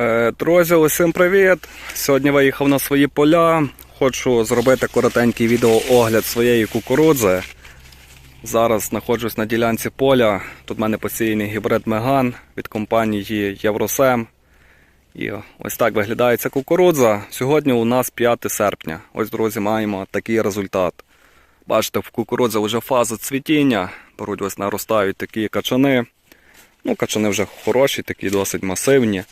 Е, Друзі, усім привіт! Сьогодні виїхав на свої поля. Хочу зробити коротенький відеоогляд своєї кукурудзи. Зараз знаходжусь на ділянці поля. Тут в мене посіяний гібрид Меган від компанії Євросем. І ось так виглядає ця кукурудза. Сьогодні у нас 5 серпня. Ось, друзі, маємо такий результат. Бачите, в кукурудзі вже фаза цвітіння. Беруть ось наростають такі качани. Ну, качани вже хороші, такі досить масивні.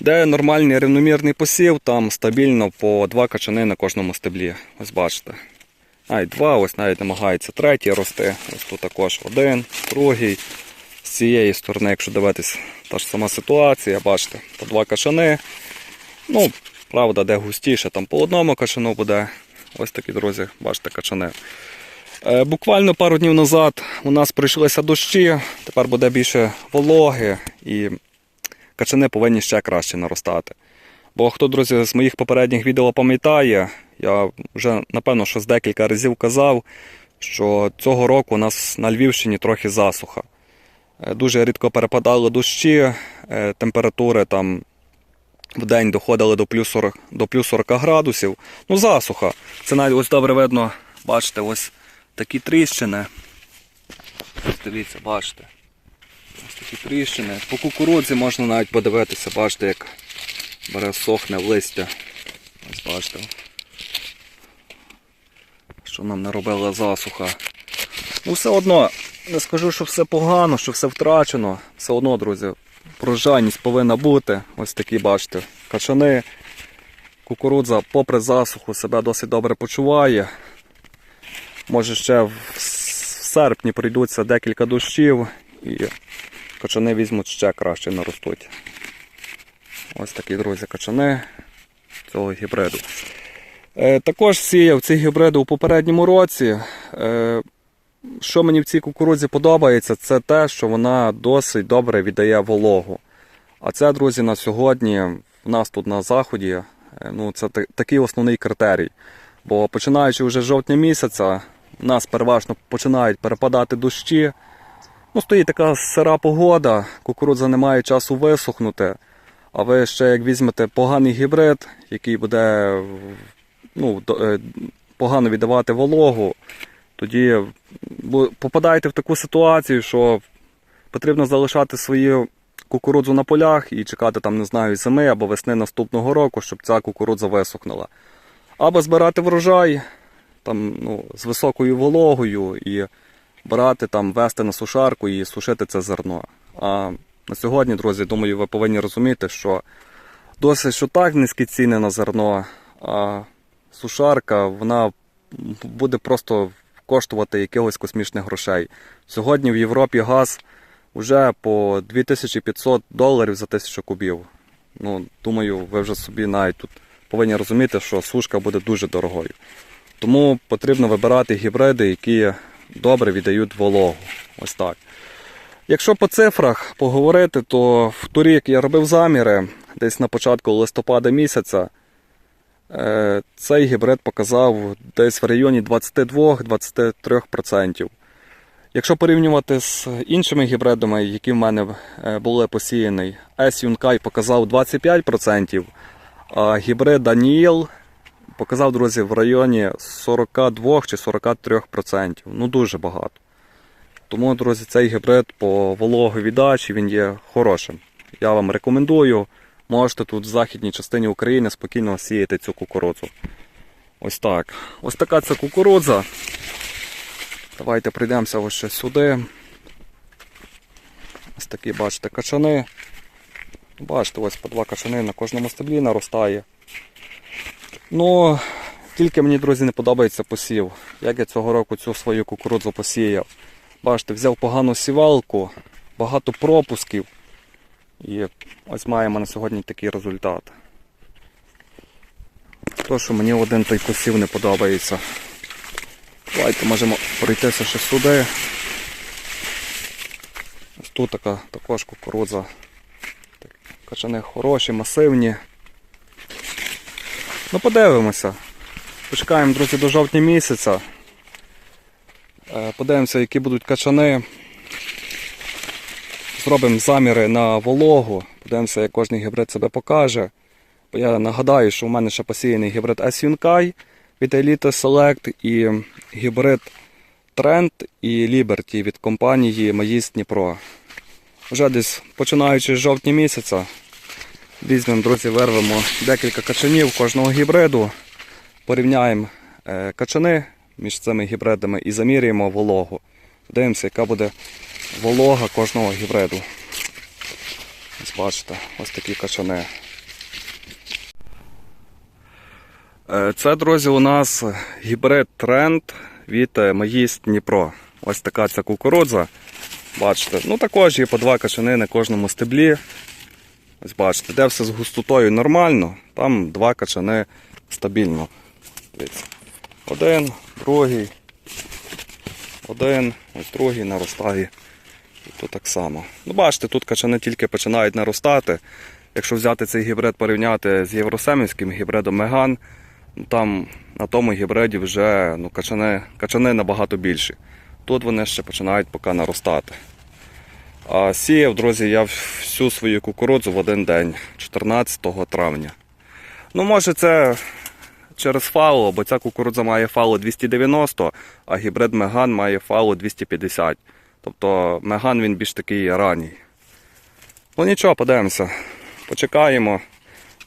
Де нормальний рівномірний посів, там стабільно по два качани на кожному стеблі. Ось бачите. Навіть два, ось навіть намагається третій рости. Ось тут також один, другий. З цієї сторони, якщо дивитись, та ж сама ситуація, бачите, по два качани. Ну, правда, де густіше, там по одному качану буде. Ось такі, друзі, бачите, качани. Е, Буквально пару днів назад у нас прийшлися дощі, тепер буде більше вологи і качани повинні ще краще наростати. Бо хто, друзі, з моїх попередніх відео пам'ятає, я вже напевно що з декілька разів казав, що цього року у нас на Львівщині трохи засуха. Е, Дуже рідко перепадали дощі, е, температури там в день доходили до плюс 40, до плюс 40 градусів. Ну, засуха. Це навіть ось добре видно, бачите, ось такі тріщини. Ось дивіться, бачите. Ось такі тріщини. По кукурудзі можна навіть подивитися, бачите, як бере сохне в листя. Ось бачите. Що нам не робила засуха. Ну, все одно, не скажу, що все погано, що все втрачено. Все одно, друзі, врожайність повинна бути. Ось такі, бачите, качани. Кукурудза, попри засуху, себе досить добре почуває. Може ще в серпні прийдуться декілька дощів і качани візьмуть ще краще наростуть. Ось такі, друзі, качани цього гібриду. Е, також сіяв ці гібриди у попередньому році. Е, що мені в цій кукурудзі подобається, це те, що вона досить добре віддає вологу. А це, друзі, на сьогодні в нас тут на заході, е, ну, це такий основний критерій. Бо починаючи вже жовтня місяця, у нас переважно починають перепадати дощі. Ну, стоїть така сира погода, кукурудза не має часу висохнути. А ви ще як візьмете поганий гібрид, який буде ну, е, погано віддавати вологу, тоді попадаєте в таку ситуацію, що потрібно залишати свою кукурудзу на полях і чекати там, не знаю, зими або весни наступного року, щоб ця кукурудза висохнула. Або збирати врожай там, ну, з високою вологою і брати там, вести на сушарку і сушити це зерно. А на сьогодні, друзі, думаю, ви повинні розуміти, що досить що так низькі ціни на зерно, а сушарка вона буде просто коштувати якихось космічних грошей. Сьогодні в Європі газ вже по 2500 доларів за тисячу кубів. Ну, думаю, ви вже собі навіть тут повинні розуміти, що сушка буде дуже дорогою. Тому потрібно вибирати гібриди, які добре віддають вологу. Ось так. Якщо по цифрах поговорити, то в торік я робив заміри десь на початку листопада місяця. Е, Цей гібрид показав десь в районі 22-23%. Якщо порівнювати з іншими гібридами, які в мене е, були посіяні, S Юнкай показав 25%, а гібрид Даніїл показав, друзі, в районі 42 чи 43%. Ну дуже багато. Тому, друзі, цей гібрид по вологовіддачі він є хорошим. Я вам рекомендую. Можете тут в західній частині України спокійно сіяти цю кукурудзу. Ось так. Ось така ця кукурудза. Давайте прийдемося ось ще сюди. Ось такі, бачите, качани. Бачите, ось по два качани на кожному стеблі наростає. Ну, тільки мені, друзі, не подобається посів. Як я цього року цю свою кукурудзу посіяв. Бачите, взяв погану сівалку, багато пропусків. І ось маємо на сьогодні такий результат. То, що мені один той посів не подобається. Давайте можемо пройтися ще сюди. Ось тут така також кукурудза. Качани хороші, масивні. Ну подивимося. Почекаємо, друзі, до жовтня місяця. Е, Подивимося, які будуть качани. Зробимо заміри на вологу. Подивимося, як кожний гібрид себе покаже. Я нагадаю, що у мене ще посіяний гібрид S Yunkai від Elite Select і гібрид Trend і Liberty від компанії Маїс Дніпро. Вже десь починаючи з жовтня місяця, візьмемо, друзі, вирвемо декілька качанів кожного гібриду, порівняємо е, качани між цими гібридами і заміряємо вологу. Дивимося, яка буде волога кожного гібриду. Ось бачите, ось такі качани. Е, Це, друзі, у нас гібрид тренд від е, Маїс Дніпро. Ось така ця кукурудза. Бачите, ну також є по два качани на кожному стеблі. Ось бачите, де все з густотою нормально, там два качани стабільно. Один, другий, один, ось другий наростає. І тут так само. Ну, бачите, тут качани тільки починають наростати. Якщо взяти цей гібрид порівняти з євросемівським гібридом Меган, ну, там на тому гібриді вже ну, качани, качани набагато більші. Тут вони ще починають поки наростати. А сіяв, друзі, я всю свою кукурудзу в один день, 14 травня. Ну, може, це через фало, бо ця кукурудза має фало 290, а гібрид Меган має фало 250. Тобто Меган він більш такий ранній. Ну нічого, подивимося. Почекаємо.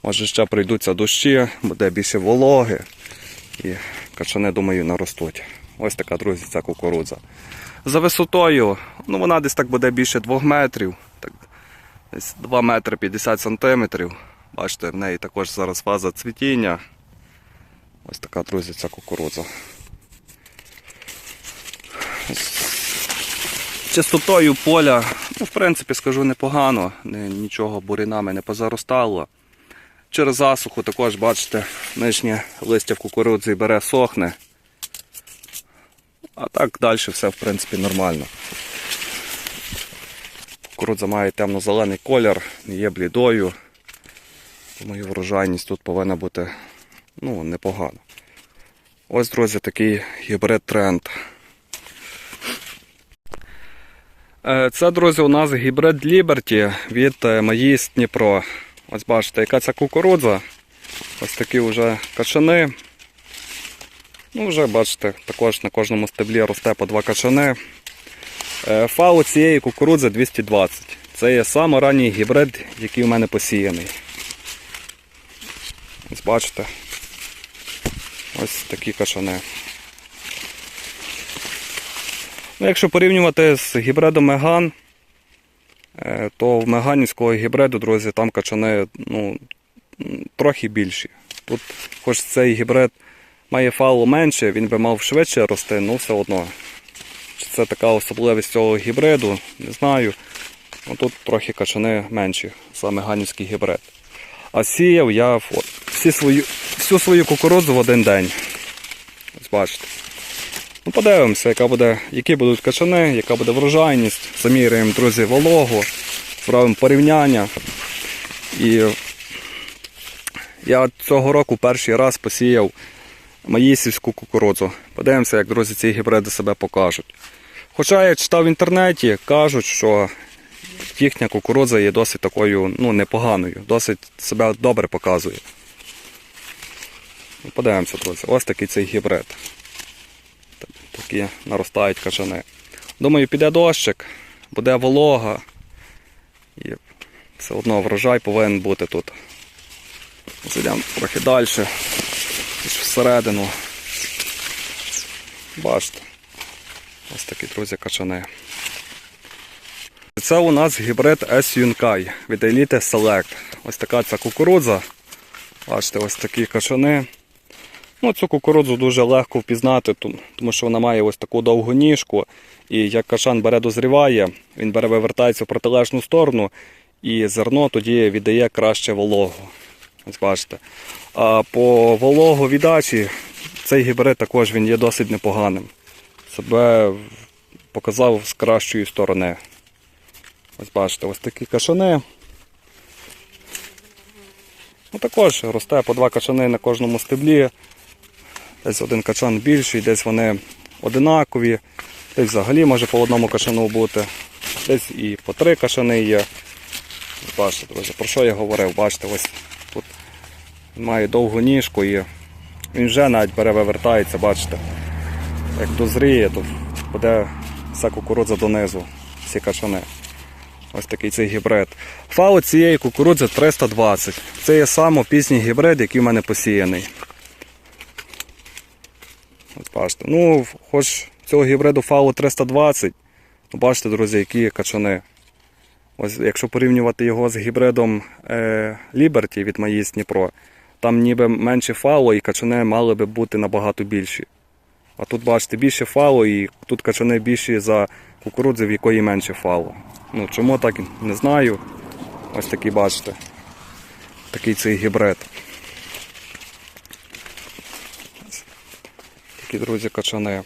Може ще прийдуться дощі, буде більше вологи. І качани, думаю, наростуть. Ось така, друзі, ця кукурудза. За висотою, ну вона десь так буде більше 2 метрів. Так, десь 2 метри 50 сантиметрів. Бачите, в неї також зараз фаза цвітіння. Ось така, друзі, ця кукурудза. Чистотою поля, ну, в принципі, скажу непогано, нічого бурінами не позаростало. Через засуху також, бачите, нижнє листя в кукурудзі бере, сохне. А так далі все, в принципі, нормально. Кукурудза має темно-зелений колір, є блідою. Тому врожайність тут повинна бути ну, непогана. Ось, друзі, такий гібрид тренд. Е, Це, друзі, у нас гібрид Liberty від е, Маїс Дніпро. Ось бачите, яка ця кукурудза. Ось такі вже качани. Ну, вже бачите, також на кожному стеблі росте по два качани. Е, Фау цієї кукурудзи 220. Це є саме ранній гібрид, який у мене посіяний. Ось бачите. Ось такі качани. Ну, якщо порівнювати з гібридом Меган, е, то в меганівського гібриду, друзі, там качани ну, трохи більші. Тут, хоч цей гібрид має фалу менше, він би мав швидше рости, але все одно. Це така особливість цього гібриду, не знаю. Ну, тут трохи качани менші за меганівський гібрид. А сіяв я от, всі свою, всю свою кукурудзу в один день. Ось бачите. Ну, подивимося, яка буде, які будуть качани, яка буде врожайність. Заміряємо, друзі, вологу, зробимо порівняння. І я цього року перший раз посіяв маїсівську кукурудзу. Подивимося, як друзі ці гібриди себе покажуть. Хоча я читав в інтернеті, кажуть, що їхня кукурудза є досить такою ну, непоганою, досить себе добре показує. Ну, Подивимося, друзі. Ось такий цей гібрид. Так- Такі наростають качани. Думаю, піде дощик, буде волога. І все одно врожай повинен бути тут. Зайдемо трохи далі, всередину. Бачите. Ось такі, друзі, качани. Це у нас гібрид S Yunkai від Elite Select. Ось така ця кукурудза. Бачите, ось такі качани. Ну, цю кукурудзу дуже легко впізнати, тому що вона має ось таку довгу ніжку. І як кашан бере дозріває, він бере вивертається в протилежну сторону, і зерно тоді віддає краще вологу. Ось бачите. А по вологу віддачі цей гібрид також він є досить непоганим. Себе показав з кращої сторони. Ось бачите, ось такі кашани. Ну, також росте по два качани на кожному стеблі. Десь один качан більший, десь вони одинакові, десь взагалі може по одному кашану бути, десь і по три кашани є. Бачите, друзі, про що я говорив? Бачите, ось тут має довгу ніжку і він вже навіть бере вивертається, бачите. Як дозріє, то буде вся кукурудза донизу, всі качани. Ось такий цей гібрид. Фау цієї кукурудзи 320. Це є саме пізній гібрид, який в мене посіяний. От бачите. Ну, хоч цього гібриду фау 320, то бачите, друзі, які качани. Ось якщо порівнювати його з гібридом е, Liberty від Маїс Дніпро, там ніби менше фау і качани мали би бути набагато більші. А тут бачите більше фалу і тут качани більші за кукурудзи, в якої менше фалу. Ну чому так не знаю. Ось такий бачите. Такий цей гібрид. Такі, друзі, качани.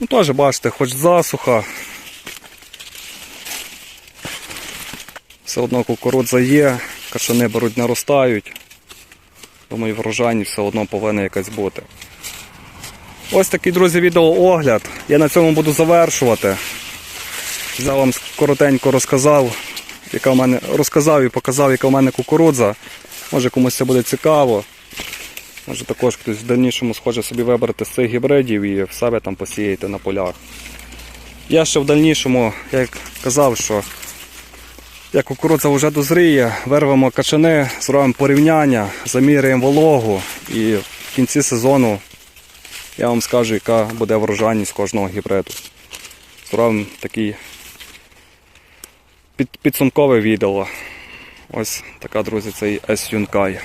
Ну теж бачите, хоч засуха. Все одно кукурудза є, качани беруть, наростають. Думаю, врожайність все одно повинна якась бути. Ось такий, друзі, відеоогляд. Я на цьому буду завершувати. Я вам коротенько розказав, яка в мене розказав і показав, яка в мене кукурудза. Може комусь це буде цікаво. Може також хтось в дальнішому схоче собі вибрати з цих гібридів і в себе там посіяти на полях. Я ще в дальнішому, як казав, що як кукурудза вже дозріє, вирвемо качани, зробимо порівняння, заміряємо вологу і в кінці сезону я вам скажу, яка буде врожайність кожного гібриду. Зробимо такий підсумкове відео. Ось така, друзі, цей S Юнкай.